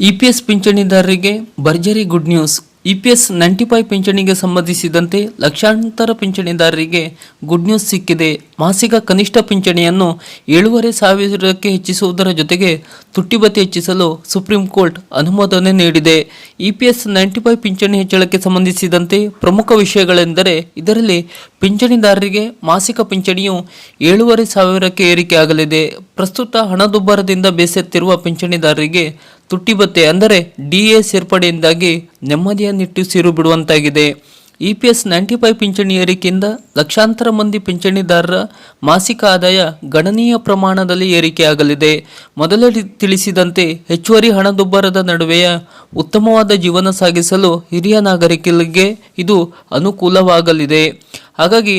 EPS ಪಿಂಚಣಿದಾರರಿಗೆ ಭರ್ಜರಿ good news. EPS ninety five ಪಿಂಚಣಿಗೆ ಸಂಬಂಧಿಸಿದಂತೆ ಲಕ್ಷಾಂತರ ಪಿಂಚಣಿದಾರರಿಗೆ ಗುಡ್ ನ್ಯೂಸ್ ಸಿಕ್ಕಿದೆ. ಮಾಸಿಕ ಕನಿಷ್ಠ ಪಿಂಚಣಿಯನ್ನು ಏಳುವರೆ ಸಾವಿರಕ್ಕೆ ಹೆಚ್ಚಿಸುವುದರ ಜೊತೆಗೆ ತುಟ್ಟಿಬತ್ತಿ ಹೆಚ್ಚಿಸಲು ಸುಪ್ರೀಂ ಕೋರ್ಟ್ ಅನುಮೋದನೆ ನೀಡಿದೆ. ಇಪಿಎಸ್ ನೈಂಟಿ ಫೈವ್ ಪಿಂಚಣಿ ಹೆಚ್ಚಳಕ್ಕೆ ಸಂಬಂಧಿಸಿದಂತೆ ಪ್ರಮುಖ ವಿಷಯಗಳೆಂದರೆ ಇದರಲ್ಲಿ ಪಿಂಚಣಿದಾರರಿಗೆ ಮಾಸಿಕ ಪಿಂಚಣಿಯು ಏಳುವರೆ ಸಾವಿರಕ್ಕೆ ಏರಿಕೆಯಾಗಲಿದೆ. ಪ್ರಸ್ತುತ ಹಣದುಬ್ಬರದಿಂದ ಬೇಸತ್ತಿರುವ ಪಿಂಚಣಿದಾರರಿಗೆ ತುಟ್ಟಿಭತ್ಯೆ ಅಂದರೆ ಡಿಎ ಸೇರ್ಪಡೆಯಿಂದಾಗಿ ನೆಮ್ಮದಿಯ ನಿಟ್ಟುಸಿರು ಬಿಡುವಂತಾಗಿದೆ. ಇಪಿಎಸ್ ನೈಂಟಿ ಫೈವ್ ಪಿಂಚಣಿ ಏರಿಕೆಯಿಂದ ಲಕ್ಷಾಂತರ ಮಂದಿ ಪಿಂಚಣಿದಾರರ ಮಾಸಿಕ ಆದಾಯ ಗಣನೀಯ ಪ್ರಮಾಣದಲ್ಲಿ ಏರಿಕೆಯಾಗಲಿದೆ ಮೊದಲೇ ತಿಳಿಸಿದಂತೆ ಹೆಚ್ಚುವರಿ ಹಣದುಬ್ಬರದ ನಡುವೆಯ ಉತ್ತಮವಾದ ಜೀವನ ಸಾಗಿಸಲು ಹಿರಿಯ ನಾಗರಿಕರಿಗೆ ಇದು ಅನುಕೂಲವಾಗಲಿದೆ. ಹಾಗಾಗಿ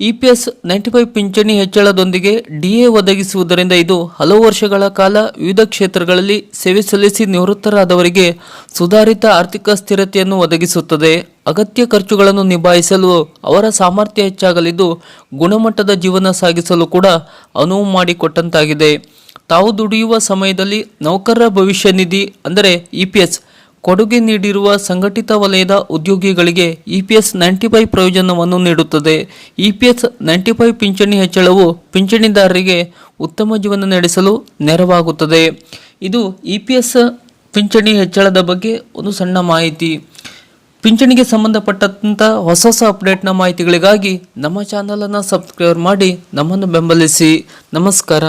E P S ninety five ಪಿಂಚಣಿ ಹೆಚ್ಚಳದೊಂದಿಗೆ ಡಿಎ ಒದಗಿಸುವುದರಿಂದ ಇದು ಹಲವು ವರ್ಷಗಳ ಕಾಲ ವಿವಿಧ ಕ್ಷೇತ್ರಗಳಲ್ಲಿ ಸೇವೆ ಸಲ್ಲಿಸಿ ನಿವೃತ್ತರಾದವರಿಗೆ ಸುಧಾರಿತ ಆರ್ಥಿಕ ಸ್ಥಿರತೆಯನ್ನು ಒದಗಿಸುತ್ತದೆ. ಅಗತ್ಯ ಖರ್ಚುಗಳನ್ನು ನಿಭಾಯಿಸಲು ಅವರ ಸಾಮರ್ಥ್ಯ ಹೆಚ್ಚಾಗಲಿದ್ದು ಗುಣಮಟ್ಟದ ಜೀವನ ಸಾಗಿಸಲು ಕೂಡ ಅನುವು ಮಾಡಿಕೊಟ್ಟಂತಾಗಿದೆ. ತಾವು ದುಡಿಯುವ ಸಮಯದಲ್ಲಿ ನೌಕರರ ಭವಿಷ್ಯ ನಿಧಿ ಅಂದರೆ ಇಪಿಎಸ್ ಕೊಡುಗೆ ನೀಡಿರುವ ಸಂಘಟಿತ ವಲಯದ ಉದ್ಯೋಗಿಗಳಿಗೆ ಇಪಿಎಸ್ ನೈಂಟಿ ಫೈವ್ ಪ್ರಯೋಜನವನ್ನು ನೀಡುತ್ತದೆ. ಇಪಿಎಸ್ ನೈಂಟಿ ಫೈವ್ ಪಿಂಚಣಿ ಹೆಚ್ಚಳವು ಪಿಂಚಣಿದಾರರಿಗೆ ಉತ್ತಮ ಜೀವನ ನಡೆಸಲು ನೆರವಾಗುತ್ತದೆ. ಇದು ಇಪಿಎಸ್ ಪಿಂಚಣಿ ಹೆಚ್ಚಳದ ಬಗ್ಗೆ ಒಂದು ಸಣ್ಣ ಮಾಹಿತಿ. ಪಿಂಚಣಿಗೆ ಸಂಬಂಧಪಟ್ಟಂಥ ಹೊಸ ಹೊಸ ಅಪ್ಡೇಟ್ನ ಮಾಹಿತಿಗಳಿಗಾಗಿ ನಮ್ಮ ಚಾನಲನ್ನು ಸಬ್ಸ್ಕ್ರೈಬ್ ಮಾಡಿ ನಮ್ಮನ್ನು ಬೆಂಬಲಿಸಿ. ನಮಸ್ಕಾರ.